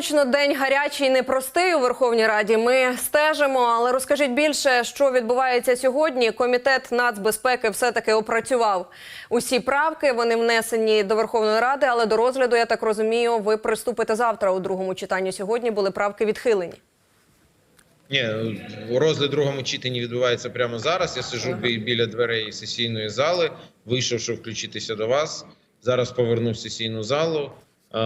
точно день гарячий непростий у Верховній Раді. Ми стежимо, але розкажіть більше, що відбувається сьогодні. Комітет нацбезпеки все таки опрацював усі правки. Вони внесені до Верховної Ради, але до розгляду, я так розумію, ви приступите завтра у другому читанні. Сьогодні були правки відхилені. Ні, розгляд другому читанні відбувається прямо зараз. Я сижу бі- біля дверей сесійної зали. Вийшов, щоб включитися до вас. Зараз повернув сесійну залу. Е,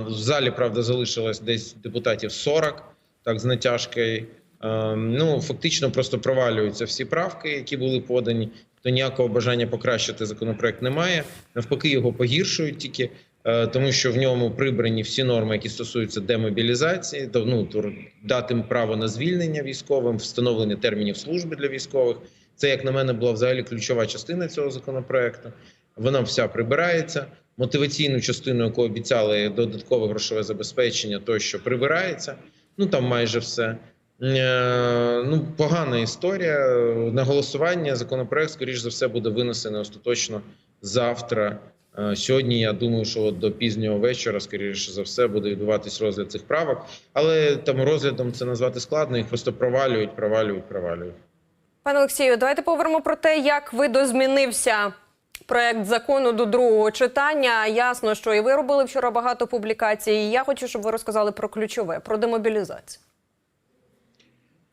В залі, правда, залишилось десь депутатів 40, так з натяжкою. Е, Ну, фактично, просто провалюються всі правки, які були подані. То ніякого бажання покращити законопроект немає. Навпаки, його погіршують тільки. е, Тому що в ньому прибрані всі норми, які стосуються демобілізації, ну, дати право на звільнення військовим, встановлення термінів служби для військових. Це, як на мене, була взагалі ключова частина цього законопроекту. Вона вся прибирається. Мотиваційну частину, яку обіцяли додаткове грошове забезпечення, тощо прибирається. Ну там майже все. Е, Ну, погана історія. На голосування законопроект, скоріш за все, буде винесений остаточно завтра. Е, Сьогодні я думаю, що до пізнього вечора, скоріше за все, буде відбуватись розгляд цих правок. Але там розглядом це назвати складно. Їх просто провалюють, провалюють, провалюють. Пане Олексію, давайте поговоримо про те, як видозмінився проект закону до другого читання. Ясно, що і ви робили вчора багато публікацій. І я хочу, щоб ви розказали про ключове про демобілізацію.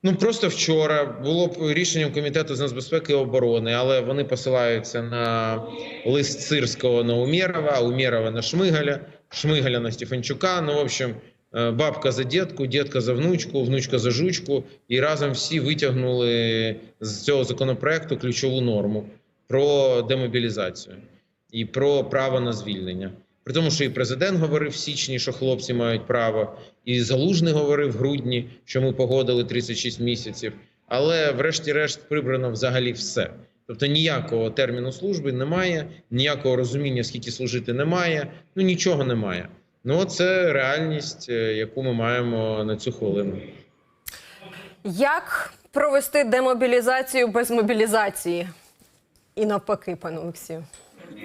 Ну просто вчора було б рішенням комітету з нацбезпеки і оборони, але вони посилаються на лист Сирського на Умєрова, Умєрова на Шмигаля, Шмигаля на Стефанчука. Ну, в общем, е, бабка за дітку, дітка за внучку, внучка за жучку, і разом всі витягнули з цього законопроекту ключову норму про демобілізацію і про право на звільнення. При тому, що і президент говорив в січні, що хлопці мають право, і Залужний говорив в грудні, що ми погодили 36 місяців. Але, врешті-решт, прибрано взагалі все. Тобто ніякого терміну служби немає, ніякого розуміння, скільки служити немає. Ну нічого немає. Ну це реальність, е, яку ми маємо на цю хвилину. Як провести демобілізацію без мобілізації? І навпаки, пане Олексію.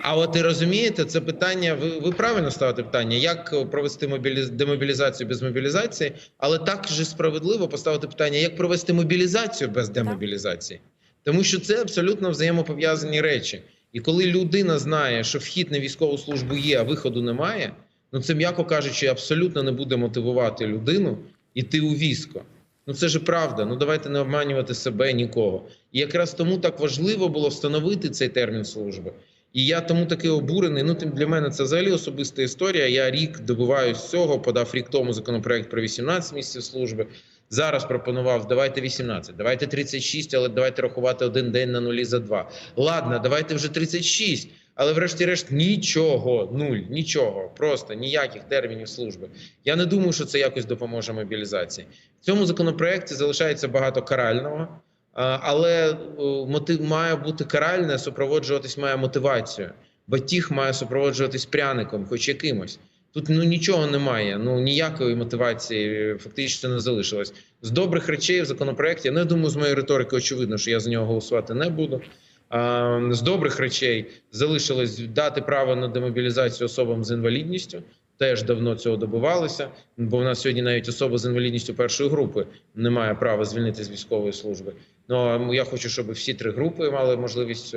А от і розумієте, це питання. Ви, ви правильно ставите питання, як провести мобіліз... демобілізацію без мобілізації, але так же справедливо поставити питання, як провести мобілізацію без демобілізації, тому що це абсолютно взаємопов'язані речі. І коли людина знає, що вхід на військову службу є, а виходу немає, ну це м'яко кажучи, абсолютно не буде мотивувати людину йти у військо. Ну це ж правда. Ну давайте не обманювати себе нікого. І якраз тому так важливо було встановити цей термін служби. І я тому такий обурений. Ну тим для мене це взагалі особиста історія. Я рік добиваюсь цього, подав рік тому законопроект про 18 місяців служби. Зараз пропонував давайте 18, давайте 36, але давайте рахувати один день на нулі за два. Ладно, давайте вже 36, але врешті-решт нічого, нуль, нічого, просто ніяких термінів служби. Я не думаю, що це якось допоможе мобілізації. В цьому законопроекті залишається багато карального. Але е, мотив має бути каральне, супроводжуватись має мотивацією. Батіг має супроводжуватись пряником, хоч якимось. Тут ну нічого немає. Ну ніякої мотивації фактично не залишилось. З добрих речей в законопроекті. Я думаю, з моєї риторики очевидно, що я за нього голосувати не буду. А, З добрих речей залишилось дати право на демобілізацію особам з інвалідністю. Теж давно цього добивалися, бо в нас сьогодні навіть особа з інвалідністю першої групи не має права звільнити з військової служби. Ну я хочу, щоб всі три групи мали можливість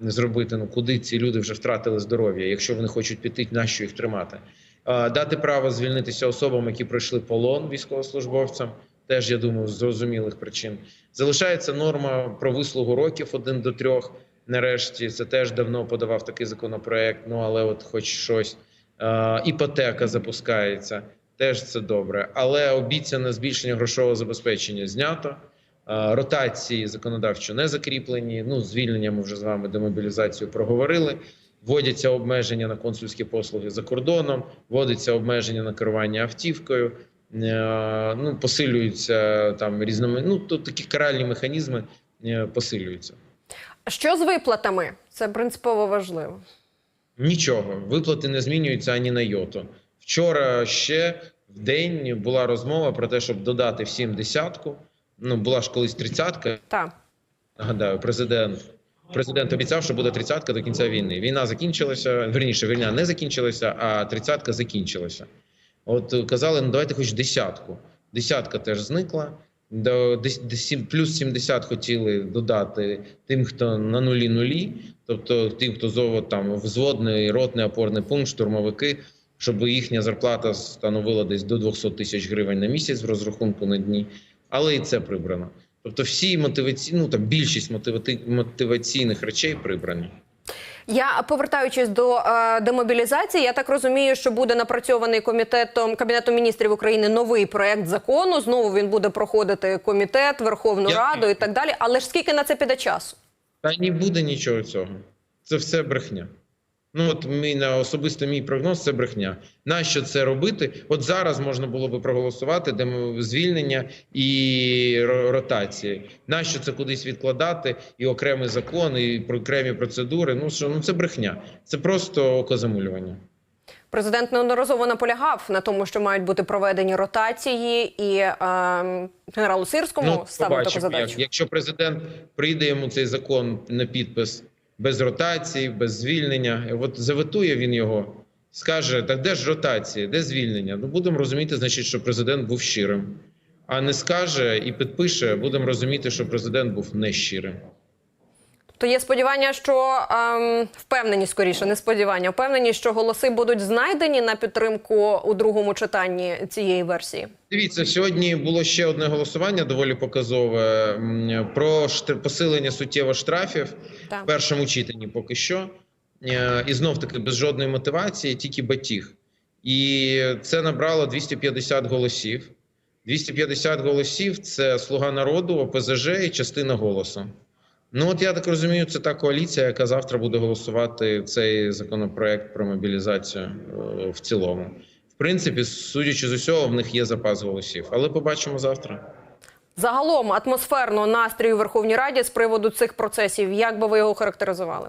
зробити. Ну куди ці люди вже втратили здоров'я? Якщо вони хочуть піти, нащо їх тримати? Дати право звільнитися особам, які пройшли полон військовослужбовцям. Теж я думаю, з зрозумілих причин залишається норма про вислугу років один до трьох. Нарешті це теж давно подавав такий законопроект. Ну але от, хоч щось. Іпотека запускається, теж це добре. Але обіцяне збільшення грошового забезпечення знято. Ротації законодавчо не закріплені. Ну, звільнення ми вже з вами демобілізацію проговорили. Вводяться обмеження на консульські послуги за кордоном, вводиться обмеження на керування автівкою. Е, Ну, посилюються там різними. Ну тут такі каральні механізми е, посилюються. Що з виплатами? Це принципово важливо. Нічого, виплати не змінюються ані на йоту. Вчора ще в день була розмова про те, щоб додати всім десятку. Ну була ж колись тридцятка. Так. Нагадаю, президент президент обіцяв, що буде тридцятка до кінця війни. Війна закінчилася. Верніше, війна не закінчилася, а тридцятка закінчилася. От е, казали, ну давайте хоч десятку. Десятка теж зникла. До плюс 70 хотіли додати тим, хто на нулі нулі, тобто тим, хто зово там взводний, ротний опорний пункт, штурмовики, щоб їхня зарплата становила десь до 200 тисяч гривень на місяць в розрахунку на дні. Але і це прибрано. Тобто, всі мотиваційні, ну там більшість мотиваційних речей прибрані. Я повертаючись до е, демобілізації, я так розумію, що буде напрацьований комітетом кабінетом міністрів України новий проект закону. Знову він буде проходити комітет, Верховну Я- Раду і так далі. Але ж скільки на це піде часу? Та не буде нічого цього. Це все брехня. Ну от мій на особисто мій прогноз це брехня. Нащо це робити? От зараз можна було би проголосувати демо- звільнення і ротації. Нащо це кудись відкладати? І окремий закон, і про окремі процедури. Ну що ну це брехня. Це просто окозамулювання. Президент неодноразово наполягав на тому, що мають бути проведені ротації, і е, генералу Сирському ставив таку задачу. Ну, як. Якщо президент прийде йому цей закон на підпис без ротації, без звільнення, от заветує він його, скаже: так де ж ротація, де звільнення? Ну будемо розуміти, значить, що президент був щирим. А не скаже і підпише, будемо розуміти, що президент був нещирим. То є сподівання, що ем, впевнені скоріше, не сподівання, впевнені, що голоси будуть знайдені на підтримку у другому читанні цієї версії. Дивіться, сьогодні було ще одне голосування, доволі показове про посилення суттєво штрафів Так. в першому читанні. Поки що, Е, і знов таки без жодної мотивації, тільки батіг. І це набрало 250 голосів. 250 голосів це слуга народу, ОПЗЖ і частина голосу. Ну от я так розумію, це та коаліція, яка завтра буде голосувати цей законопроект про мобілізацію е, в цілому. В принципі, судячи з усього, в них є запас голосів, але побачимо завтра. Загалом атмосферно настрій у Верховній Раді з приводу цих процесів. Як би ви його характеризували?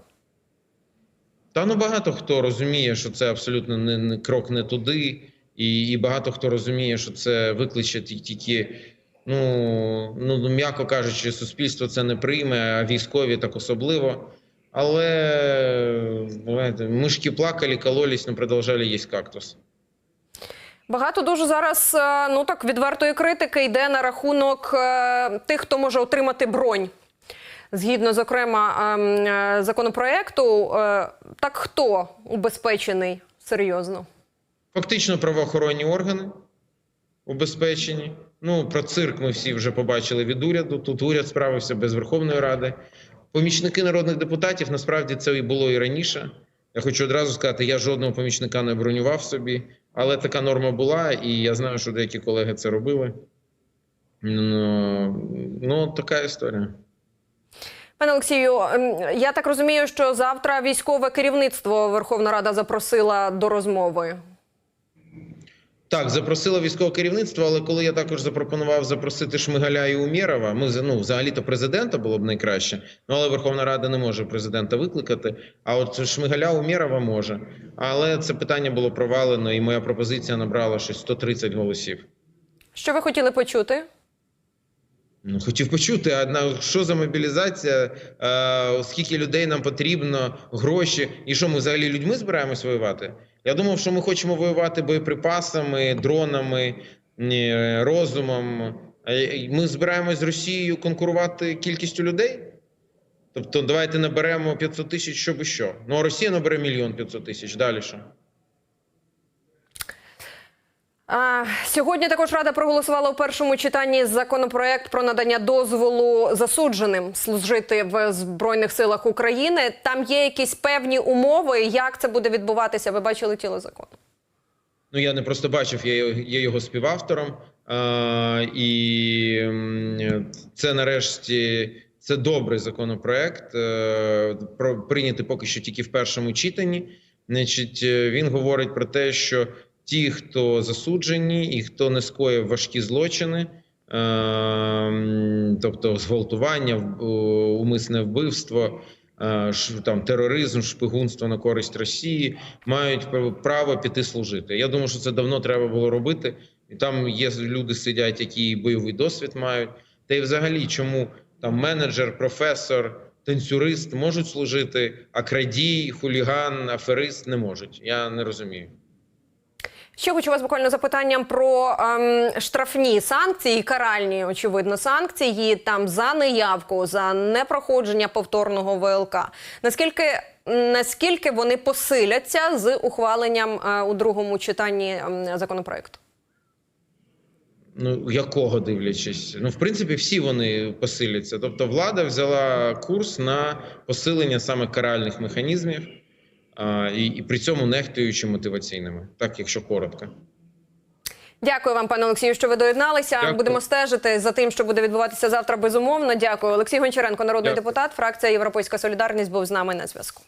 Та ну багато хто розуміє, що це абсолютно не, не крок не туди, і, і багато хто розуміє, що це викличе ті- тільки, ну, ну м'яко кажучи, суспільство це не прийме, а військові так особливо. Але знаєте, мишки плакали, кололись, но продовжали їсти кактус. Багато дуже зараз е, ну так відвертої критики йде на рахунок е, тих, хто може отримати бронь. Згідно, зокрема, ем, е, законопроекту, так хто убезпечений серйозно? Фактично правоохоронні органи убезпечені. Ну, про цирк ми всі вже побачили від уряду. Тут уряд справився без Верховної Ради. Помічники народних депутатів насправді це і було і раніше. Я хочу одразу сказати, я жодного помічника не бронював собі, але така норма була, і я знаю, що деякі колеги це робили. Ну, ну така історія. Пане Олексію, ем, я так розумію, що завтра військове керівництво Верховна Рада запросила до розмови. Так, запросила військове керівництво, але коли я також запропонував запросити Шмигаля і Умєрова, ми ну, взагалі-то президента було б найкраще. Ну але Верховна Рада не може президента викликати. А от Шмигаля Умєрова може. Але це питання було провалено, і моя пропозиція набрала щось 130 голосів. Що ви хотіли почути? Ну, хотів почути, а на що за мобілізація? Е, скільки людей нам потрібно, гроші, і що ми взагалі людьми збираємось воювати? Я думав, що ми хочемо воювати боєприпасами, дронами, е, розумом. Е, Ми збираємось з Росією конкурувати кількістю людей. Тобто, давайте наберемо 500 тисяч, щоб що. Ну а Росія набере мільйон 500 тисяч. Далі що? А, сьогодні також Рада проголосувала у першому читанні законопроект про надання дозволу засудженим служити в Збройних силах України. Там є якісь певні умови. Як це буде відбуватися? Ви бачили тіло закону? Ну, я не просто бачив, я, є його співавтором. А, і це нарешті це добрий законопроект. е, прийнятий поки що тільки в першому читанні. Значить, е, він говорить про те, що ті, хто засуджені і хто не скоїв важкі злочини, е, тобто зґвалтування, умисне вбивство, е, там тероризм, шпигунство на користь Росії, мають пр- право піти служити. Я думаю, що це давно треба було робити. І там є люди сидять, які бойовий досвід мають. Та й взагалі, чому там менеджер, професор, танцюрист можуть служити, а крадій, хуліган, аферист не можуть. Я не розумію. Ще хочу вас буквально запитанням про ем, штрафні санкції, каральні, очевидно, санкції там за неявку, за непроходження повторного ВЛК. Наскільки наскільки вони посиляться з ухваленням е, у другому читанні ем, законопроекту? Ну якого дивлячись? Ну в принципі, всі вони посиляться. Тобто, влада взяла курс на посилення саме каральних механізмів, і, і при цьому нехтуючи мотиваційними, так якщо коротко. Дякую вам, пане Олексію, що ви доєдналися. Дякую. Будемо стежити за тим, що буде відбуватися завтра. Безумовно. Дякую. Олексій Гончаренко, народний Дякую. депутат, фракція Європейська Солідарність, був з нами на зв'язку.